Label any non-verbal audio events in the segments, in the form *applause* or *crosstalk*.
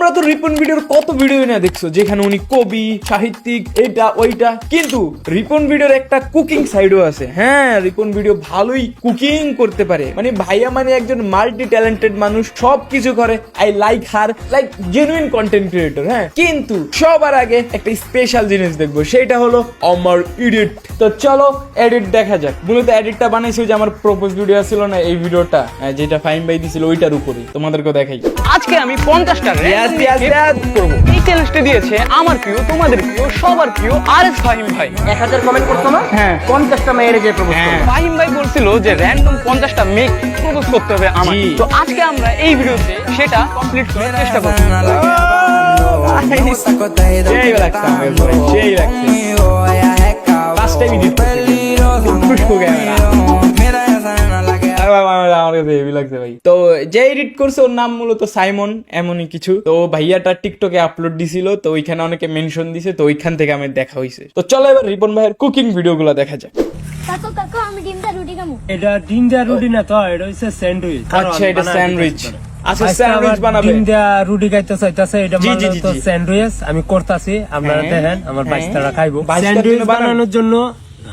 তোমরা তো রিপন ভিডিওর কত ভিডিও না দেখছ যেখানে উনি কবি সাহিত্যিক এইটা ওইটা। কিন্তু রিপন ভিডিওর একটা কুকিং সাইডও আছে। হ্যাঁ রিপন ভিডিও ভালোই কুকিং করতে পারে। মানে ভাইয়া মানে একজন মাল্টি ট্যালেন্টেড মানুষ সব কিছু করে। I like her like genuine content creator হ্যাঁ। কিন্তু সবার আগে একটা স্পেশাল জিনিস দেখব সেটা হলো আমার এডিট তো চলো এডিট দেখা যাক। মূলত এডিটটা বানাইছি যে আমার প্রপোজ ভিডিও ছিল না এই ভিডিওটা হ্যাঁ, যেটা ফাইন বাই দিছিল ওইটার উপরে তোমাদেরকে দেখাই। আজকে আমি পঞ্চাশটা Yes, yes, yes. করব। এই চ্যালেঞ্জটা দিয়েছে আমার প্রিয় তোমাদের প্রিয় সবার প্রিয় আর এস ফাহিম ভাই। এক হাজার কমেন্ট করতো না? হ্যাঁ। পঞ্চাশটা মেয়ের যে প্রপোজ হ্যাঁ। ফাহিম ভাই বলছিল যে র্যান্ডম পঞ্চাশটা মেক প্রপোজ করতে হবে আমার তো আজকে আমরা এই ভিডিওতে সেটা কমপ্লিট করার চেষ্টা করব। সেই লাগছে সেই লাগছে ফার্স্ট টাইম এডিট খুশকু ক্যামেরা। আমার কাছে হেভি লাগছে ভাই তো যে এডিট করছে ওর নাম মূলত সাইমন এমনই কিছু। তো ভাইয়াটা টিকটকে আপলোড দিছিল তো ওইখানে অনেকে মেনশন দিছে তো ওইখান থেকে আমার দেখা হয়েছে তো চলো এবার রিপন ভাইয়ের কুকিং ভিডিও গুলো দেখা যাক। কাকু কাকু আমি ডিমটা রুটি খামু। এটা ডিম রুটি না তো এটা হচ্ছে স্যান্ডউইচ। আচ্ছা এটা স্যান্ডউইচ। আচ্ছা স্যান্ডউইচ বানাবে। ডিম দেওয়া রুটি খাইতে চাইতেছে এটা মানে তো স্যান্ডউইচ। আমি করতাছি আপনারা হ্যাঁ, দেখেন আমার হ্যাঁ। খাইবো। স্যান্ডউইচ বানানোর জন্য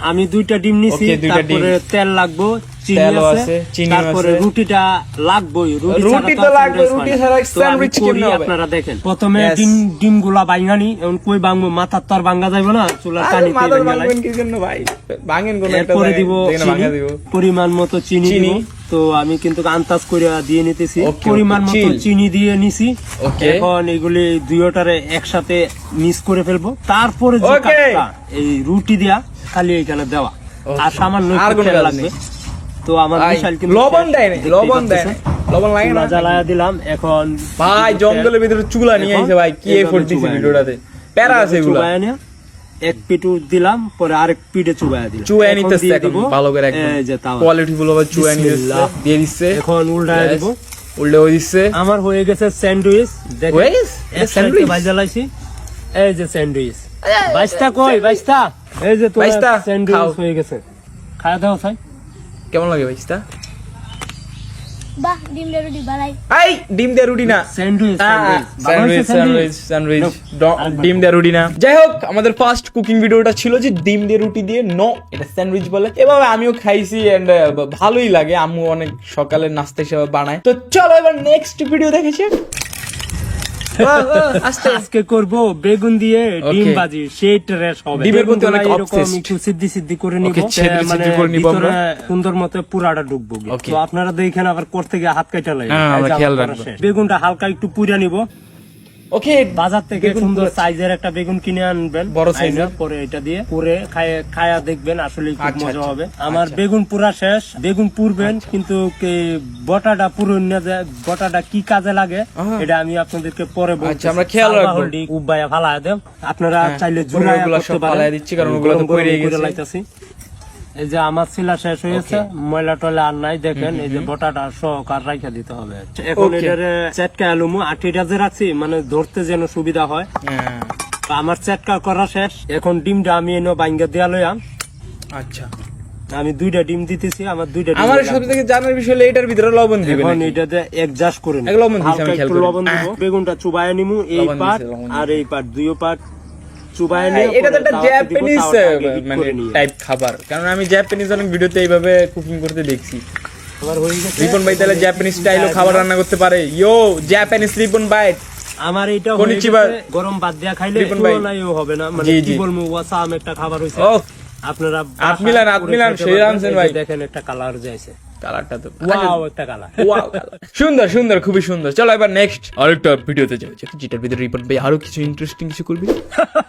আমি দুইটা ডিম নিছি দুইটা ডিম। তারপরে তেল লাগবো চিনি তেলও আছে, আছে তারপরে রুটিটা লাগবোই রুটি রুটি তো লাগবে, রুটি ছাড়া তো আমি sandwich করি, কেমনে হবে? আপনারা দেখেন। প্রথমে ডিম ডিম বাইঙ্গানি এখন কই বাংবো মাথার তো আর বাঙ্গা যাইবো না চুলার আরে টানিতে মাদার বাঙ্গা লাই। ভাঙবেন কি জন্য ভাই? ভাঙেন কোন একটা এরপরে দিব যেখানে চিনি, ভাঙা দিব। পরিমাণ মতো চিনি। দিব। তো আমি কিন্তু আন্দাজ করে দিয়ে নিতেছি। পরিমাণ মতো চিনি দিয়ে নিছি। এখন এগুলি দুইটারে একসাথে মিক্স করে ফেলব। তারপরে যে. এই রুটি দেয়া খালি এখানে দেওয়া। আর সামান্য লাগবে। তো আমার ভাই, বিশাল কিন্তু লবণ দেয় দেখতেই লবণ দেয়। নাই। লবণ লাগে না? জ্বালায়া দিলাম এখন ভাই জঙ্গলের ভিতরে চুলা নিয়ে আইছে ভাই কি ভিডিওটাতে? প্যারা আছে এগুলো। এক পিটু দিলাম পরে আরেক চুবায়া দিলাম। নিতেছে এখন ভালো করে একদম। এই যে তাওয়া। কোয়ালিটি নিতেছে দিয়ে দিচ্ছে এখন উল্টায়. দিব। উল্টে হয়ে দিচ্ছে আমার হয়ে গেছে স্যান্ডউইচ। দেখেন স্যান্ডউইচ? ভাজা লাইছি এই যে স্যান্ডউইচ। বাইশটা কই? বাইশটা? এই যে তোমার স্যান্ডউইচ হয়ে গেছে। খাওয়া দাওয়া চাই কেমন লাগে ভাইস্তা বাহ ডিমটা রুটি বালাই। আই ডিম দিয়ে রুটি না। স্যান্ডউইচ স্যান্ডউইচ স্যান্ডউইচ স্যান্ডউইচ ডিম দিয়ে রুটি না। যাই হোক আমাদের ফার্স্ট কুকিং ভিডিওটা ছিল যে ডিম দিয়ে রুটি দিয়ে নো এটা স্যান্ডউইচ বলে। এভাবে আমিও খাইছি এন্ড ভালোই লাগে। আম্মু অনেক সকালে নাস্তা হিসেবে বানায়। তো চলো এবার নেক্সট ভিডিও দেখেছি। *laughs* আস্তে আজকে করব বেগুন দিয়ে ডিম. ভাজি সেই ট্রেস হবে ডিমের প্রতি অনেক বেগুনগুলো একটু সিদ্ধি সিদ্ধি করে নিব মানে ভিতরে। সুন্দর মতো পুরাটা ঢুকবো। তো আপনারা দেখেন আবার করতে গিয়ে হাত কাটা লাগে আমরা খেয়াল আমার রাখব। করা শেষ। বেগুনটা হালকা একটু পুরা নিব ওকে বাজার থেকে সুন্দর সাইজের একটা বেগুন কিনে আনবেন বড় সাইজের? পরে এটা দিয়ে পুরে খায় দেখবেন আসলে খুব আচ্ছা, মজা আচ্ছা। হবে আমার আচ্ছা। বেগুন পুরা শেষ বেগুন পুরবেন কিন্তু কে- বটাটা পুরো না বটাটা কি কাজে লাগে এটা আমি আপনাদেরকে পরে বলছি আমরা খেয়াল রাখব। উবায়া ফালায় দেব আপনারা হ্যাঁ, চাইলে করতে পারেন দিচ্ছি, কারণ ওগুলা তো পইড়ে গেছে। এই যে আমার শিলা শেষ হয়েছে ময়লা টয়লা আর নাই দেখেন এই যে বটাটা সহকার রাখা দিতে হবে। এখন. এটারে চেটকা আলুমু আটিটা যে রাখছি মানে ধরতে যেন সুবিধা হয়। হ্যাঁ, আমার চেটকা করা শেষ এখন ডিমটা আমি এনে বাইঙ্গা দিয়া লইয়াম আচ্ছা। আমি দুইটা ডিম দিতেছি আমার দুইটা ডিম আমার লাগবে। সব থেকে জানার বিষয় হলো এটার ভিতরে লবণ দিবে এখন? এটাতে একজাস্ট করে নিব। এক লবণ দিছি, আমি খেয়াল করি। লবণ দিব। বেগুনটা চুবায় নিমু এই লবণ আর এই পার্ট দুইও পার্ট চুবায় নিয়ে এটা তো একটা heat মানে টাইপ খাবার। কারণ আমি জাপানিজ অনেক ভিডিওতে এইভাবে কুকিং করতে দেখছি। আমার রিপন ভাই তাহলে স্টাইলও খাবার রান্না করতে পারে। ইয়ো রিপন ভাই। আমার হয়ে গরম দিয়া খাইলে হবে না। মানে কি বলব ওয়াসাম একটা খাবার হইছে। আপনারা হাত মিলান, সেই ভাই। দেখেন একটা কালার যাইছে কালারটা তো ওয়াও একটা কালার। Wow, colour। সুন্দর সুন্দর খুবই সুন্দর। চলো এবার নেক্সট আরেকটা ভিডিওতে যাই। যেটার ভিতরে রিপন ভাই আরও কিছু ইন্টারেস্টিং কিছু করবি?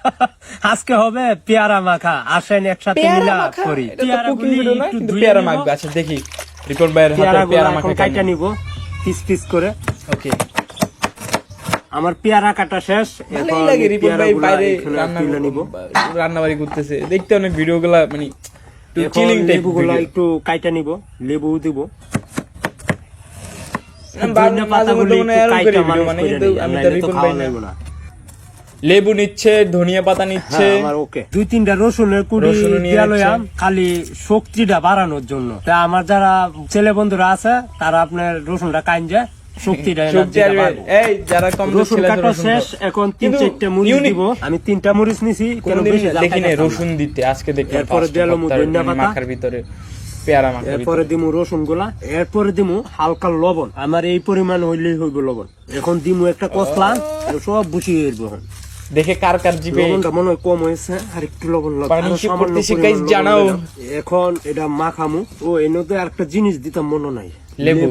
*laughs* আজকে হবে পেয়ারা মাখা। আসেন একসাথে মিলা করি। পেয়ারা ভিডিও না? কিন্তু পেয়ারা মাখবে। আচ্ছা দেখি। রিপন ভাইয়ের হাতে পেয়ারা মাখা কাইটা নিব পিস পিস করে। ওকে আমার পেয়ারা কাটা শেষ। ভালোই লাগে রিপন ভাই বাইরে রান্না নিব। রান্না বাড়ি করতেছে। দেখতে অনেক ভিডিও গুলা মানে চিলিং একটু কাইটা নিব লেবু দিব। লেবু নিচ্ছে ধনিয়া পাতা নিচ্ছে। হ্যাঁ, ওকে। দুই তিনটা রসুনের কুড়ি নিচ্ছে। খালি শক্তিটা বাড়ানোর জন্য। তা আমার যারা ছেলে বন্ধুরা আছে তারা আপনার রসুনটা কাইন যায়। শক্তিটা শক্তি এনার্জিটা আসবে বাড়বে। এই যারা কম রসুন কাটা শেষ এখন তিন চারটা মরিচ দিব। আমি তিনটা মরিচ নিছি কেন দেখি না। রসুন দিতে আজকে এরপরে দিলাম ধনিয়া পাতা। মাখার ভিতরে পেয়ারা মাখার এরপরে দিমু রসুনগুলা এরপরে দিমু হালকা লবণ। আমার এই পরিমাণ হইলেই হইব লবণ। এখন দিমু একটা কসলা সব বুঝিয়ে এরব এখন। দেখে কার কার জিভে লবণটা মনে হয় কম হয়েছে আর একটু লবণ লাগবে জানাও। এখন এটা মাখামু। ও এনে তো আরেকটা জিনিস দিতাম মনে নাই। লেবু।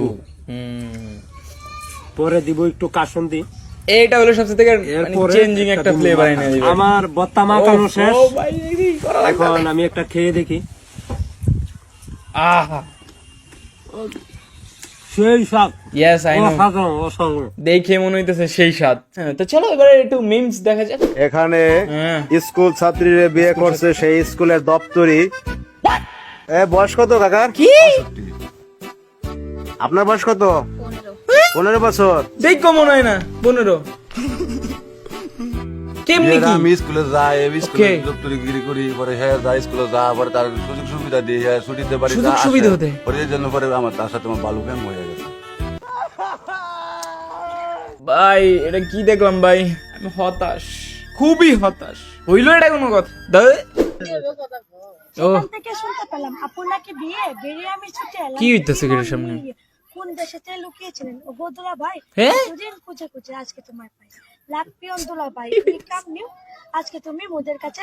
হুম। পরে দিব একটু কাসন্দি। এইটা হলো সবচেয়ে থেকে চেঞ্জিং একটা ফ্লেভার এনে দিবে। আমার বত্তা মাখানো শেষ। এখন আমি একটা খেয়ে দেখি। আহা। সেই স্বাদ। ইয়েস আই নো অসাধারণ অসাধারণ। দেখে মনে হইতেছে সেই স্বাদ। হ্যাঁ, তো চলো এবারে একটু মিমস দেখা যাক। এখানে হ্যাঁ। স্কুল ছাত্রীরা বিয়ে করছে সেই স্কুলের দপ্তরি। এ বয়স কত কাকার কি? আপনার বয়স কত? পনেরো বছর। দেখো মনে হয় না পনেরো। কেমনি কি? আমি স্কুলে যাই আমি স্কুলে Okay. করি পরে হ্যাঁ যাই স্কুলে যা পরে তার সুযোগ সুবিধা দিই হ্যাঁ ছুটিতে পারি সুযোগ সুবিধা হতে? পরে এই জন্য পরে আমার তার সাথে আমার বালু ক্যাম্প হয়ে গেছে। ভাই এটা কি দেখলাম ভাই? আমি হতাশ। খুবই হতাশ। হইল এটা কোনো কথা? দাদা ও এখান থেকে শুনতে পেলাম আপনাকে দিয়ে বেরিয়ে আমি ছুটে এলাম। কি হইতেছে সামনে? কোন দেশেতে লুকিয়েছিলেন? ও গোদলা ভাই হ্যাঁ? দুদিন খুঁজে খুঁজে আজকে তোমার পাই। লাখ পিয়ন দোলা ভাই? *laughs* কাম নিউ আজকে তুমি মোদের কাছে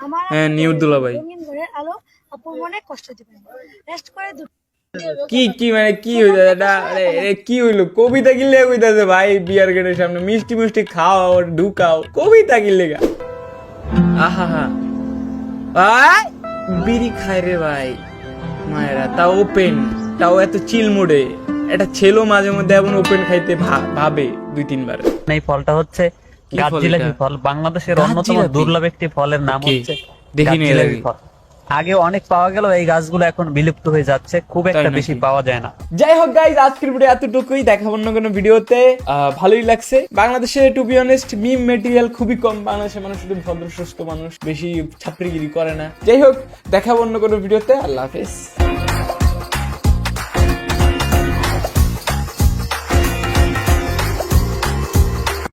আমার হ্যাঁ, নিউ দুলা ভাই। রঙিন ঘরের আলো আপুর মনে কষ্ট দিবেন। রেস্ট করে কি কি মানে কি এটা কি হইল? কবিতা কিনলে কইতাছে ভাই বিয়ার গেটের সামনে। মিষ্টি মিষ্টি খাও ঢুকাও। কবিতা কিনলে গা। আহা হা ভাই বিড়ি খায় রে ভাই মায়েরা তা ওপেন তাও এত চিল মোডে এটা ছেলেও মাঝে মধ্যে এমন ওপেন খাইতে ভাবে দুই তিনবার। এই ফলটা হচ্ছে গাছজিলাপি ফল বাংলাদেশের অন্যতম দুর্লভ একটি ফলের নাম হচ্ছে দেখিনি। ফল। আগে অনেক পাওয়া গেল এই গাছগুলো এখন বিলুপ্ত হয়ে যাচ্ছে খুব একটা বেশি পাওয়া যায় না। যাই হোক গাইজ আজকের ভিডিও এতটুকুই। দেখা অন্য কোনো ভিডিওতে ভালোই লাগছে। বাংলাদেশে to be honest meme material খুবই কম। বাংলাদেশের মানুষ শুধু ভদ্র সুস্থ মানুষ বেশি ছাত্রীগিরি করে না। যাই হোক দেখা অন্য কোনো ভিডিওতে আল্লাহ হাফেজ।